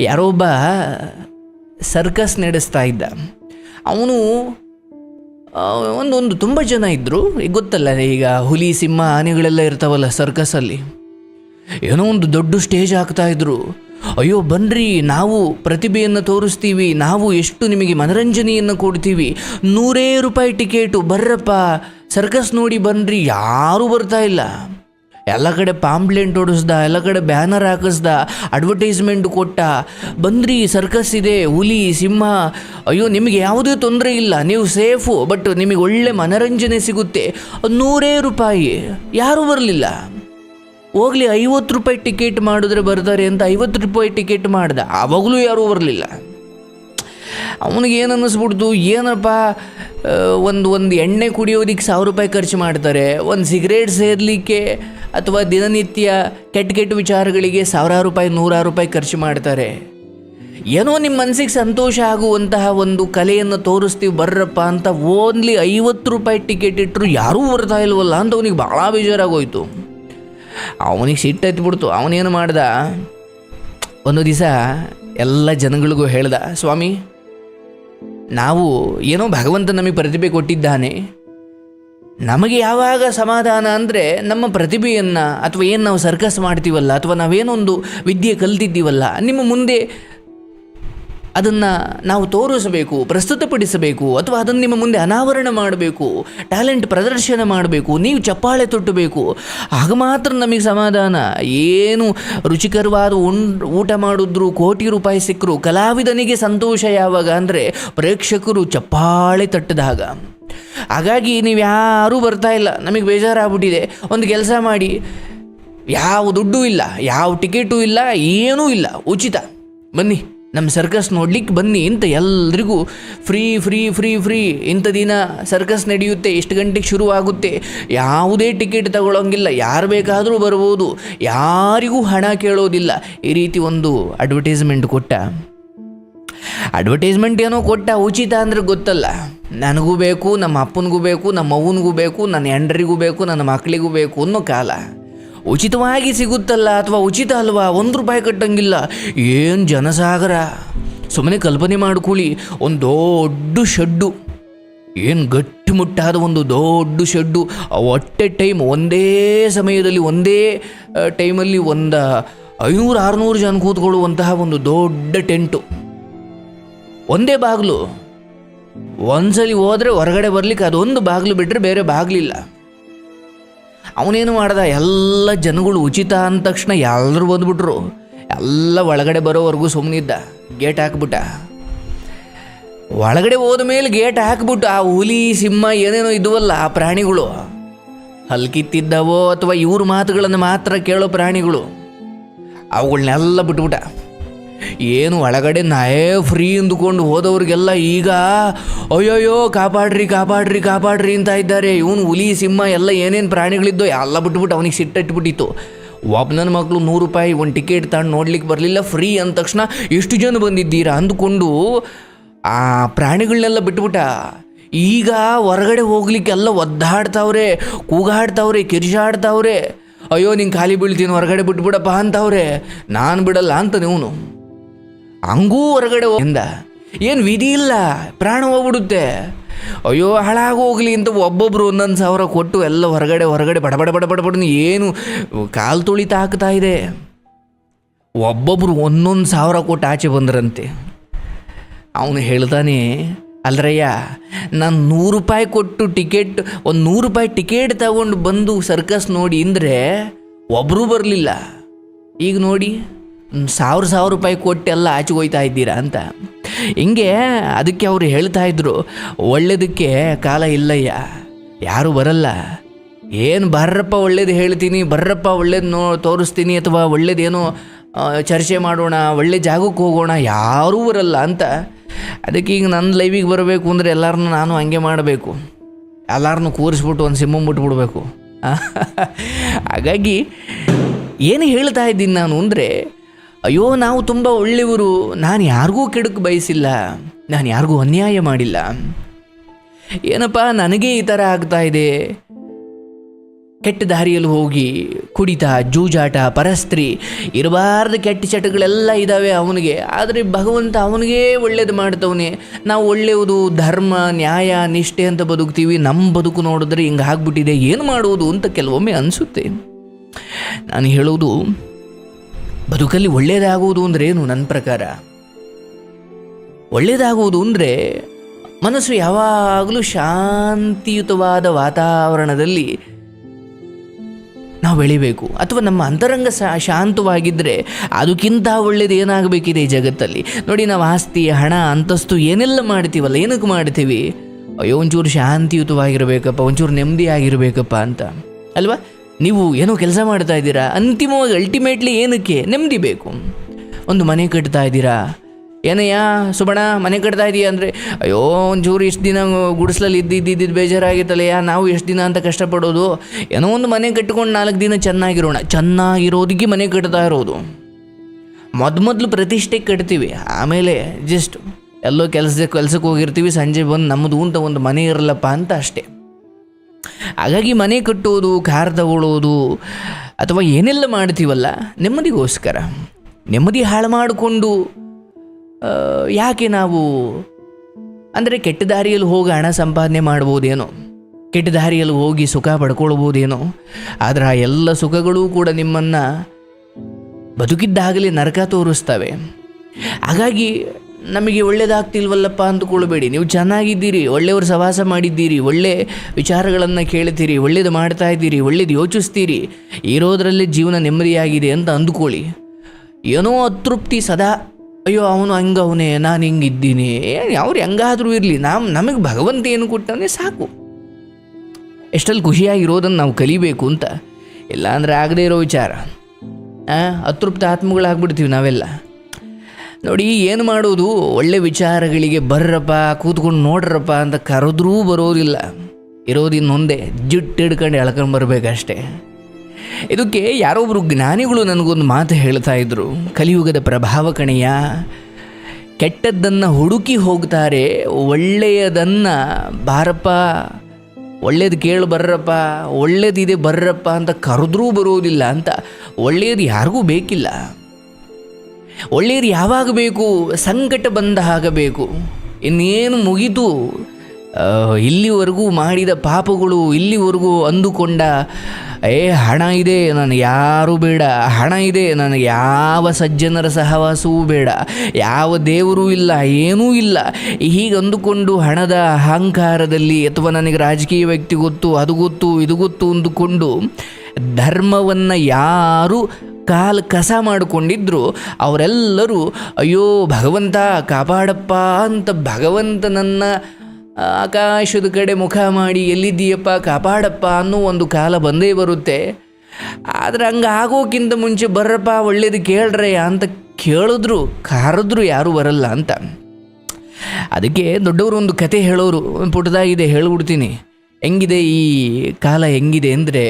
ಯಾರೋ ಒಬ್ಬ ಸರ್ಕಸ್ ನಡೆಸ್ತಾ ಇದ್ದ. ಅವನು ಒಂದೊಂದು ತುಂಬ ಜನ ಇದ್ದರು ಈಗ ಗೊತ್ತಲ್ಲ, ಈಗ ಹುಲಿ, ಸಿಂಹ, ಆನೆಗಳೆಲ್ಲ ಇರ್ತಾವಲ್ಲ ಸರ್ಕಸಲ್ಲಿ. ಏನೋ ಒಂದು ದೊಡ್ಡ ಸ್ಟೇಜ್ ಹಾಕ್ತಾ ಇದ್ರು. ಅಯ್ಯೋ, ಬನ್ರಿ, ನಾವು ಪ್ರತಿಭೆಯನ್ನು ತೋರಿಸ್ತೀವಿ. ನಾವು ಎಷ್ಟು ನಿಮಗೆ ಮನರಂಜನೆಯನ್ನು ಕೊಡ್ತೀವಿ. ನೂರೇ ರೂಪಾಯಿ ಟಿಕೆಟು, ಬರ್ರಪ್ಪ, ಸರ್ಕಸ್ ನೋಡಿ ಬನ್ರಿ, ಯಾರೂ ಬರ್ತಾ ಇಲ್ಲ. ಎಲ್ಲ ಕಡೆ ಪಾಂಪ್ಲೆಂಟ್ ಓಡಿಸ್ದ, ಎಲ್ಲ ಕಡೆ ಬ್ಯಾನರ್ ಹಾಕಿಸ್ದ ಅಡ್ವರ್ಟೈಸ್ಮೆಂಟ್ ಕೊಟ್ಟ. ಬಂದ್ರಿ ಸರ್ಕಸ್ ಇದೆ, ಹುಲಿ, ಸಿಂಹ. ಅಯ್ಯೋ, ನಿಮಗೆ ಯಾವುದೇ ತೊಂದರೆ ಇಲ್ಲ. ನೀವು ಸೇಫು ಬಟ್ ನಿಮಗೆ ಒಳ್ಳೆ ಮನರಂಜನೆ ಸಿಗುತ್ತೆ. ನೂರೇ ರೂಪಾಯಿ. ಯಾರೂ ಬರಲಿಲ್ಲ. ಹೋಗ್ಲಿ, ಐವತ್ತು ರೂಪಾಯಿ ಟಿಕೆಟ್ ಮಾಡಿದ್ರೆ ಬರ್ತಾರೆ ಅಂತ ಐವತ್ತು ರೂಪಾಯಿ ಟಿಕೆಟ್ ಮಾಡ್ದೆ. ಆವಾಗಲೂ ಯಾರೂ ಬರಲಿಲ್ಲ. ಅವನಿಗೆ ಏನು ಅನ್ನಿಸ್ಬಿಡ್ತು? ಏನಪ್ಪ? ಒಂದು ಒಂದು ಎಣ್ಣೆ ಕುಡಿಯೋದಕ್ಕೆ ಸಾವಿರ ರೂಪಾಯಿ ಖರ್ಚು ಮಾಡ್ತಾರೆ. ಒಂದು ಸಿಗರೇಟ್ ಸೇರಲಿಕ್ಕೆ ಅಥವಾ ದಿನನಿತ್ಯ ಕೆಟ್ಟ ಕೆಟ್ಟ ವಿಚಾರಗಳಿಗೆ ಸಾವಿರಾರು ರೂಪಾಯಿ, ನೂರಾರು ರೂಪಾಯಿ ಖರ್ಚು ಮಾಡ್ತಾರೆ. ಏನೋ ನಿಮ್ಮ ಮನಸ್ಸಿಗೆ ಸಂತೋಷ ಆಗುವಂತಹ ಒಂದು ಕಲೆಯನ್ನು ತೋರಿಸ್ತೀವಿ ಬರ್ರಪ್ಪ ಅಂತ ಓನ್ಲಿ ಐವತ್ತು ರೂಪಾಯಿ ಟಿಕೆಟ್ ಇಟ್ಟರು ಯಾರೂ ಬರ್ತಾ ಇಲ್ವಲ್ಲ ಅಂತ ಅವನಿಗೆ ಭಾಳ ಬೇಜಾರಾಗೋಯ್ತು. ಅವನಿಗೆ ಸಿಟ್ಟು ಬಿಡ್ತು ಅವನೇನು ಮಾಡ್ದ? ಒಂದು ದಿವಸ ಎಲ್ಲ ಜನಗಳಿಗೂ ಹೇಳ್ದ, ಸ್ವಾಮಿ ನಾವು ಏನೋ ಭಗವಂತ ನಮಗೆ ಪ್ರತಿಭೆ ಕೊಟ್ಟಿದ್ದಾನೆ. ನಮಗೆ ಯಾವಾಗ ಸಮಾಧಾನ ಅಂದರೆ ನಮ್ಮ ಪ್ರತಿಭೆಯನ್ನು ಅಥವಾ ಏನು ನಾವು ಸರ್ಕಸ್ ಮಾಡ್ತೀವಲ್ಲ ಅಥವಾ ನಾವೇನೊಂದು ವಿದ್ಯೆ ಕಲ್ತಿದ್ದೀವಲ್ಲ, ನಿಮ್ಮ ಮುಂದೆ ಅದನ್ನು ನಾವು ತೋರಿಸಬೇಕು, ಪ್ರಸ್ತುತಪಡಿಸಬೇಕು, ಅಥವಾ ಅದನ್ನು ನಿಮ್ಮ ಮುಂದೆ ಅನಾವರಣ ಮಾಡಬೇಕು, ಟ್ಯಾಲೆಂಟ್ ಪ್ರದರ್ಶನ ಮಾಡಬೇಕು, ನೀವು ಚಪ್ಪಾಳೆ ತೊಟ್ಟಬೇಕು. ಆಗ ಮಾತ್ರ ನಮಗೆ ಸಮಾಧಾನ. ಏನು ರುಚಿಕರವಾದ ಊಟ ಮಾಡಿದ್ರು ಕೋಟಿ ರೂಪಾಯಿ ಸಿಕ್ಕರು, ಕಲಾವಿದನಿಗೆ ಸಂತೋಷ ಯಾವಾಗ ಅಂದರೆ ಪ್ರೇಕ್ಷಕರು ಚಪ್ಪಾಳೆ ತಟ್ಟಿದಾಗ ಹಾಗಾಗಿ ನೀವು ಯಾರೂ ಬರ್ತಾ ಇಲ್ಲ, ನಮಗೆ ಬೇಜಾರಾಗ್ಬಿಟ್ಟಿದೆ. ಒಂದು ಕೆಲಸ ಮಾಡಿ. ಯಾವ ದುಡ್ಡು ಇಲ್ಲ, ಯಾವ ಟಿಕೆಟು ಇಲ್ಲ, ಏನೂ ಇಲ್ಲ, ಉಚಿತ. ಬನ್ನಿ. ನಮ್ಮ ಸರ್ಕಸ್ ನೋಡ್ಲಿಕ್ಕೆ ಬನ್ನಿ ಅಂತ ಎಲ್ರಿಗೂ ಫ್ರೀ ಫ್ರೀ ಫ್ರೀ ಫ್ರೀ. ಇಂಥ ದಿನ ಸರ್ಕಸ್ ನಡೆಯುತ್ತೆ ಎಷ್ಟು ಗಂಟೆಗೆ ಶುರು ಆಗುತ್ತೆ ಯಾವುದೇ ಟಿಕೆಟ್ ತಗೊಳ್ಳೋಂಗಿಲ್ಲ ಯಾರು ಬೇಕಾದರೂ ಬರ್ಬೋದು. ಯಾರಿಗೂ ಹಣ ಕೇಳೋದಿಲ್ಲ. ಈ ರೀತಿ ಒಂದು ಅಡ್ವರ್ಟೈಸ್ಮೆಂಟ್ ಕೊಟ್ಟ. ಅಡ್ವರ್ಟೈಸ್ಮೆಂಟ್ ಏನೋ ಕೊಟ್ಟ, ಉಚಿತ ಅಂದ್ರೆ ಗೊತ್ತಲ್ಲ. ನನಗೂ ಬೇಕು, ನಮ್ಮ ಅಪ್ಪನಿಗೂ ಬೇಕು, ನಮ್ಮ ಅವ್ವನಿಗೂ ಬೇಕು, ನನ್ನ ಹೆಂಡ್ರಿಗೂ ಬೇಕು, ನನ್ನ ಮಕ್ಕಳಿಗೂ ಬೇಕು ಅನ್ನೋ ಕಾಲ. ಉಚಿತವಾಗಿ ಸಿಗುತ್ತಲ್ಲ ಅಥವಾ ಉಚಿತ ಅಲ್ವಾ? ಒಂದು ರೂಪಾಯಿ ಕಟ್ಟಂಗಿಲ್ಲ. ಏನು ಜನಸಾಗರ? ಸುಮ್ಮನೆ ಕಲ್ಪನೆ ಮಾಡ್ಕೊಳ್ಳಿ ಒಂದು ದೊಡ್ಡ ಶೆಡ್ಡು. ಏನು ಗಟ್ಟಿಮುಟ್ಟಾದ ಒಂದು ದೊಡ್ಡ ಶೆಡ್ಡು. ಒಟ್ಟೆ ಟೈಮ್ ಒಂದೇ ಸಮಯದಲ್ಲಿ, ಒಂದೇ ಟೈಮಲ್ಲಿ ಒಂದು ಐನೂರು, ಆರುನೂರು ಜನ ಕೂತ್ಕೊಳ್ಳುವಂತಹ ಒಂದು ದೊಡ್ಡ ಟೆಂಟು. ಒಂದೇ ಬಾಗಿಲು. ಒಂದ್ಸಲಿ ಹೋದರೆ ಹೊರಗಡೆ ಬರ್ಲಿಕ್ಕೆ ಅದೊಂದು ಬಾಗಿಲು ಬಿಟ್ಟರೆ ಬೇರೆ ಬಾಗಿಲಿಲ್ಲ. ಅವನೇನು ಮಾಡ್ದ? ಎಲ್ಲ ಜನಗಳು ಉಚಿತ ಅಂದ ತಕ್ಷಣ ಎಲ್ಲರೂ ಬಂದ್ಬಿಟ್ರು. ಎಲ್ಲ ಒಳಗಡೆ ಬರೋವರೆಗೂ ಸುಮ್ಮನಿದ್ದ ಗೇಟ್ ಹಾಕ್ಬಿಟ್ಟ. ಒಳಗಡೆ ಹೋದ ಮೇಲೆ ಗೇಟ್ ಹಾಕ್ಬಿಟ್ಟು. ಆ ಹುಲಿ, ಸಿಂಹ ಏನೇನೋ ಇದುವಲ್ಲ ಆ ಪ್ರಾಣಿಗಳು. ಹಲ್ಕಿತ್ತಿದ್ದವೋ ಅಥವಾ ಇವ್ರ ಮಾತುಗಳನ್ನು ಮಾತ್ರ ಕೇಳೋ ಪ್ರಾಣಿಗಳು. ಅವುಗಳನ್ನೆಲ್ಲ ಬಿಟ್ಬಿಟ್ಟ. ಏನು ಒಳಗಡೆ ನಾಯೇ ಫ್ರೀ ಅಂದುಕೊಂಡು ಹೋದವ್ರಿಗೆಲ್ಲ ಈಗ, ಅಯ್ಯೋಯ್ಯೋ, ಕಾಪಾಡ್ರಿ ಕಾಪಾಡ್ರಿ ಕಾಪಾಡ್ರಿ ಅಂತ ಇದ್ದಾರೆ. ಇವನು ಹುಲಿ, ಸಿಂಹ, ಎಲ್ಲ ಏನೇನು ಪ್ರಾಣಿಗಳಿದ್ದೋ, ಎಲ್ಲ ಬಿಟ್ಬಿಟ್ಟು ಅವನಿಗೆ ಸಿಟ್ಟಿಟ್ಬಿಟ್ಟಿತ್ತು ಒಬ್ಬ ನನ್ನ ಮಕ್ಕಳು ನೂರು ರೂಪಾಯಿ, ಒಂದು ಟಿಕೆಟ್ ತಗೊಂಡು ನೋಡ್ಲಿಕ್ಕೆ ಬರಲಿಲ್ಲ ಫ್ರೀ ಅಂದ ತಕ್ಷಣ ಎಷ್ಟು ಜನ ಬಂದಿದ್ದೀರಾ ಅಂದುಕೊಂಡು ಆ ಪ್ರಾಣಿಗಳನ್ನೆಲ್ಲ ಬಿಟ್ಬಿಟ್ಟ. ಈಗ ಹೊರಗಡೆ ಹೋಗ್ಲಿಕ್ಕೆಲ್ಲ ಒದ್ದಾಡ್ತಾವ್ರೆ, ಕೂಗಾಡ್ತಾವ್ರೆ ಕಿರ್ಜಾಡ್ತಾವ್ರೆ ಅಯ್ಯೋ ನಿಂಗೆ ಖಾಲಿ ಬೀಳ್ತೀನಿ, ಹೊರಗಡೆ ಬಿಟ್ಬಿಡಪ್ಪ ಅಂತವ್ರೆ. ನಾನು ಬಿಡಲ್ಲ ಅಂತ ಇವನು ಹಂಗೂ ಹೊರಗಡೆ ಎಂದ. ಏನು ವಿಧಿ ಇಲ್ಲ, ಪ್ರಾಣ ಹೋಗ್ಬಿಡುತ್ತೆ. ಅಯ್ಯೋ ಹಾಳಾಗೋಗ್ಲಿ ಅಂತ ಒಬ್ಬೊಬ್ರು ಒಂದೊಂದು ಸಾವಿರ ಕೊಟ್ಟು ಎಲ್ಲ ಹೊರಗಡೆ ಹೊರಗಡೆ ಬಡಬಡ ಬಡಬಡ ಬಡ ಏನು ಕಾಲು ತುಳಿತ ಹಾಕ್ತಾ ಇದೆ. ಒಬ್ಬೊಬ್ರು ಒಂದೊಂದು ಸಾವಿರ ಕೊಟ್ಟು ಆಚೆ ಬಂದ್ರಂತೆ. ಅವನು ಹೇಳ್ತಾನೆ ಅಲ್ರಯ್ಯ, ನಾನು ನೂರು ರೂಪಾಯಿ ಕೊಟ್ಟು ಟಿಕೆಟ್, ಒಂದು ನೂರು ರೂಪಾಯಿ ಟಿಕೆಟ್ ತಗೊಂಡು ಬಂದು ಸರ್ಕಸ್ ನೋಡಿ ಅಂದರೆ ಒಬ್ಬರೂ ಬರಲಿಲ್ಲ. ಈಗ ನೋಡಿ ಸಾವಿರ ಸಾವಿರ ರೂಪಾಯಿ ಕೊಟ್ಟೆಲ್ಲ ಆಚೆ ಹೋಯ್ತಾ ಇದ್ದೀರಾ ಅಂತ. ಹಿಂಗೆ ಅದಕ್ಕೆ ಅವರು ಹೇಳ್ತಾ ಇದ್ರು, ಒಳ್ಳೇದಕ್ಕೆ ಕಾಲ ಇಲ್ಲಯ್ಯ, ಯಾರೂ ಬರಲ್ಲ. ಏನು ಬರ್ರಪ್ಪ ಒಳ್ಳೇದು ಹೇಳ್ತೀನಿ, ಬರ್ರಪ್ಪ ಒಳ್ಳೇದು ನೋ ತೋರಿಸ್ತೀನಿ ಅಥವಾ ಒಳ್ಳೇದೇನೋ ಚರ್ಚೆ ಮಾಡೋಣ, ಒಳ್ಳೆ ಜಾಗಕ್ಕೆ ಹೋಗೋಣ, ಯಾರೂ ಬರಲ್ಲ ಅಂತ. ಅದಕ್ಕೆ ಈಗ ನನ್ನ ಲೈವಿಗೆ ಬರಬೇಕು ಅಂದರೆ ಎಲ್ಲರನ್ನೂ ನಾನು ಹಂಗೆ ಮಾಡಬೇಕು. ಎಲ್ಲರನ್ನೂ ಕೂರಿಸ್ಬಿಟ್ಟು ಒಂದು ಸಿಂಹ ಮುಟ್ಬಿಡ್ಬೇಕು ಹಾಗಾಗಿ ಏನು ಹೇಳ್ತಾ ಇದ್ದೀನಿ ನಾನು ಅಂದರೆ ಅಯ್ಯೋ, ನಾವು ತುಂಬ ಒಳ್ಳೆಯವರು. ನಾನು ಯಾರಿಗೂ ಕೆಡಕ್ಕೆ ಬಯಸಿಲ್ಲ. ನಾನು ಯಾರಿಗೂ ಅನ್ಯಾಯ ಮಾಡಿಲ್ಲ. ಏನಪ್ಪ, ನನಗೆ ಈ ಥರ ಆಗ್ತಾ ಇದೆ. ಕೆಟ್ಟ ದಾರಿಯಲ್ಲಿ ಹೋಗಿ ಕುಡಿತ, ಜೂಜಾಟ, ಪರಸ್ತ್ರಿ, ಇರಬಾರ್ದು ಕೆಟ್ಟ ಚಟಗಳೆಲ್ಲ ಇದ್ದಾವೆ ಅವನಿಗೆ. ಆದರೆ ಭಗವಂತ ಅವನಿಗೇ ಒಳ್ಳೇದು ಮಾಡ್ತವನೆ. ನಾವು ಒಳ್ಳೆಯದು, ಧರ್ಮ, ನ್ಯಾಯ, ನಿಷ್ಠೆ ಅಂತ ಬದುಕ್ತೀವಿ. ನಮ್ಮ ಬದುಕು ನೋಡಿದ್ರೆ ಹಿಂಗೆ ಆಗ್ಬಿಟ್ಟಿದೆ ಏನು ಮಾಡುವುದು ಅಂತ ಕೆಲವೊಮ್ಮೆ ಅನಿಸುತ್ತೆ. ನಾನು ಹೇಳೋದು ಬದುಕಲ್ಲಿ ಒಳ್ಳೆಯದಾಗುವುದು ಅಂದ್ರೇನು ಏನು ನನ್ನ ಪ್ರಕಾರ? ಒಳ್ಳೆಯದಾಗುವುದು ಅಂದರೆ ಮನಸ್ಸು ಯಾವಾಗಲೂ ಶಾಂತಿಯುತವಾದ ವಾತಾವರಣದಲ್ಲಿ ನಾವು ಬೆಳಿಬೇಕು. ಅಥವಾ ನಮ್ಮ ಅಂತರಂಗ ಶಾಂತವಾಗಿದ್ದರೆ ಅದಕ್ಕಿಂತ ಒಳ್ಳೇದು ಏನಾಗಬೇಕಿದೆ ಈ ಜಗತ್ತಲ್ಲಿ? ನೋಡಿ ನಾವು ಆಸ್ತಿ, ಹಣ, ಅಂತಸ್ತು ಏನೆಲ್ಲ ಮಾಡ್ತೀವಲ್ಲ, ಏನಕ್ಕೆ ಮಾಡ್ತೀವಿ? ಅಯ್ಯೋ, ಒಂಚೂರು ಶಾಂತಿಯುತವಾಗಿರಬೇಕಪ್ಪ, ಒಂಚೂರು ನೆಮ್ಮದಿಯಾಗಿರಬೇಕಪ್ಪ ಅಂತ. ಅಲ್ವಾ? ನೀವು ಏನೋ ಕೆಲಸ ಮಾಡ್ತಾ ಇದ್ದೀರಾ? ಅಂತಿಮವಾಗಿ ಅಲ್ಟಿಮೇಟ್ಲಿ ಏನಕ್ಕೆ ನೆಮ್ಮದಿ ಬೇಕು? ಒಂದು ಮನೆ ಕಟ್ತಾ ಇದ್ದೀರಾ? ಏನಯ್ಯ ಸುಬಣ ಮನೆ ಕಟ್ತಾ ಇದೀಯ ಅಂದರೆ, ಅಯ್ಯೋ, ಒಂಚೂರು ಇಷ್ಟು ದಿನ ಗುಡಿಸ್ಲಲ್ಲಿ ಇದ್ದಿದ್ದು ಬೇಜಾರಾಗಿತ್ತಲ್ಲಯ್ಯ, ನಾವು ಎಷ್ಟು ದಿನ ಅಂತ ಕಷ್ಟಪಡೋದು? ಏನೋ ಒಂದು ಮನೆ ಕಟ್ಕೊಂಡು ನಾಲ್ಕು ದಿನ ಚೆನ್ನಾಗಿರೋಣ. ಚೆನ್ನಾಗಿರೋದಕ್ಕೆ ಮನೆ ಕಟ್ತಾ ಇರೋದು. ಮೊದಮೊದಲು ಪ್ರತಿಷ್ಠೆ ಕಟ್ತೀವಿ. ಆಮೇಲೆ ಜಸ್ಟ್ ಎಲ್ಲೋ ಕೆಲಸ ಕೆಲಸಕ್ಕೆ ಹೋಗಿರ್ತೀವಿ, ಸಂಜೆ ಬಂದು ನಮ್ಮದು ಅಂತ ಒಂದು ಮನೆ ಇರಲ್ಲಪ್ಪ ಅಂತ ಅಷ್ಟೇ. ಹಾಗಾಗಿ ಮನೆ ಕಟ್ಟೋದು ಕಾರ್ ತಗೊಳ್ಳೋದು ಅಥವಾ ಏನೆಲ್ಲ ಮಾಡ್ತೀವಲ್ಲ, ನೆಮ್ಮದಿಗೋಸ್ಕರ. ನೆಮ್ಮದಿ ಹಾಳು ಮಾಡಿಕೊಂಡು ಯಾಕೆ ನಾವು, ಅಂದರೆ ಕೆಟ್ಟ ದಾರಿಯಲ್ಲಿ ಹೋಗಿ ಹಣ ಸಂಪಾದನೆ ಮಾಡ್ಬೋದೇನೋ, ಕೆಟ್ಟ ದಾರಿಯಲ್ಲಿ ಹೋಗಿ ಸುಖ ಪಡ್ಕೊಳ್ಬೋದೇನೋ, ಆದರೆ ಆ ಎಲ್ಲ ಸುಖಗಳೂ ಕೂಡ ನಿಮ್ಮನ್ನು ಬದುಕಿದ್ದಾಗಲೇ ನರಕ ತೋರಿಸ್ತವೆ. ಹಾಗಾಗಿ ನಮಗೆ ಒಳ್ಳೇದಾಗ್ತಿಲ್ವಲ್ಲಪ್ಪ ಅಂದುಕೊಳ್ಳಬೇಡಿ ನೀವು ಚೆನ್ನಾಗಿದ್ದೀರಿ, ಒಳ್ಳೆಯವರು ಸವಾಸ ಮಾಡಿದ್ದೀರಿ, ಒಳ್ಳೆ ವಿಚಾರಗಳನ್ನು ಕೇಳ್ತೀರಿ, ಒಳ್ಳೇದು ಮಾಡ್ತಾ ಇದ್ದೀರಿ, ಒಳ್ಳೇದು ಯೋಚಿಸ್ತೀರಿ. ಇರೋದರಲ್ಲೇ ಜೀವನ ನೆಮ್ಮದಿಯಾಗಿದೆ ಅಂತ ಅಂದುಕೊಳ್ಳಿ. ಏನೋ ಅತೃಪ್ತಿ ಸದಾ, ಅಯ್ಯೋ ಅವನು ಹಂಗವನೇ, ನಾನು ಹಿಂಗಿದ್ದೀನಿ. ಅವ್ರು ಹೆಂಗಾದರೂ ಇರಲಿ, ನಾವು ನಮಗೆ ಭಗವಂತ ಏನು ಕೊಟ್ಟವನೇ ಸಾಕು. ಎಷ್ಟಲ್ಲಿ ಖುಷಿಯಾಗಿರೋದನ್ನು ನಾವು ಕಲಿಬೇಕು ಅಂತ. ಇಲ್ಲಾಂದರೆ ಆಗದೇ ಇರೋ ವಿಚಾರ. ಅತೃಪ್ತ ಆತ್ಮಗಳಾಗ್ಬಿಡ್ತೀವಿ ನಾವೆಲ್ಲ. ನೋಡಿ, ಏನು ಮಾಡೋದು ಒಳ್ಳೆ ವಿಚಾರಗಳಿಗೆ ಬರ್ರಪ್ಪ, ಕೂತ್ಕೊಂಡು ನೋಡ್ರಪ್ಪ ಅಂತ ಕರೆದ್ರೂ ಬರೋದಿಲ್ಲ. ಇರೋದಿನ್ನೊಂದೆ ಜಿಟ್ಟು ಹಿಡ್ಕೊಂಡು ಎಳ್ಕೊಂಡು ಬರಬೇಕಷ್ಟೇ. ಇದಕ್ಕೆ ಯಾರೊಬ್ಬರು ಜ್ಞಾನಿಗಳು ನನಗೊಂದು ಮಾತು ಹೇಳ್ತಾ ಇದ್ರು. ಕಲಿಯುಗದ ಪ್ರಭಾವ ಕಣೆಯ ಕೆಟ್ಟದ್ದನ್ನು ಹುಡುಕಿ ಹೋಗ್ತಾರೆ, ಒಳ್ಳೆಯದನ್ನು ಬಾರಪ್ಪ, ಒಳ್ಳೇದು ಕೇಳು ಬರ್ರಪ್ಪ, ಒಳ್ಳೇದಿದೆ ಬರ್ರಪ್ಪ ಅಂತ ಕರೆದ್ರೂ ಬರೋದಿಲ್ಲ ಅಂತ ಒಳ್ಳೆಯದು ಯಾರಿಗೂ ಬೇಕಿಲ್ಲ. ಒಳ್ಳೆಯದು ಯಾವಾಗ ಬೇಕು ಸಂಕಟ ಬಂದ ಆಗಬೇಕು ಇನ್ನೇನು ಮುಗಿತು ಇಲ್ಲಿವರೆಗೂ ಮಾಡಿದ ಪಾಪಗಳು ಇಲ್ಲಿವರೆಗೂ ಅಂದುಕೊಂಡ, ಏ, ಹಣ ಇದೆ, ನನಗೆ ಯಾರು ಬೇಡ. ಹಣ ಇದೆ, ನನಗೆ ಯಾವ ಸಜ್ಜನರ ಸಹವಾಸವೂ ಬೇಡ. ಯಾವ ದೇವರೂ ಇಲ್ಲ, ಏನೂ ಇಲ್ಲ. ಹೀಗೆ ಅಂದುಕೊಂಡು ಹಣದ ಅಹಂಕಾರದಲ್ಲಿ ಅಥವಾ ನನಗೆ ರಾಜಕೀಯ ವ್ಯಕ್ತಿ ಗೊತ್ತು, ಅದು ಗೊತ್ತು, ಇದು ಗೊತ್ತು ಅಂದುಕೊಂಡು, ಧರ್ಮವನ್ನು ಯಾರು ಕಾಲು ಕಸ ಮಾಡಿಕೊಂಡಿದ್ರು. ಅವರೆಲ್ಲರೂ, ಅಯ್ಯೋ, ಭಗವಂತ, ಕಾಪಾಡಪ್ಪ ಅಂತ ಭಗವಂತನನ್ನು ಆಕಾಶದ ಕಡೆ ಮುಖ ಮಾಡಿ ಎಲ್ಲಿದ್ದೀಯಪ್ಪ, ಕಾಪಾಡಪ್ಪ ಅನ್ನೋ ಒಂದು ಕಾಲ ಬಂದೇ ಬರುತ್ತೆ. ಆದರೆ ಹಂಗೆ ಆಗೋಕ್ಕಿಂತ ಮುಂಚೆ ಬರ್ರಪ್ಪ, ಒಳ್ಳೇದು ಕೇಳ್ರೆ ಅಂತ ಕೇಳಿದ್ರು, ಕರೆದ್ರು ಯಾರೂ ಬರಲ್ಲ ಅಂತ. ಅದಕ್ಕೆ ದೊಡ್ಡವರು ಒಂದು ಕತೆ ಹೇಳೋರು, ಪುಟದಾಗಿದೆ, ಹೇಳ್ಬಿಡ್ತೀನಿ. ಹೆಂಗಿದೆ ಈ ಕಾಲ ಹೆಂಗಿದೆ ಅಂದರೆ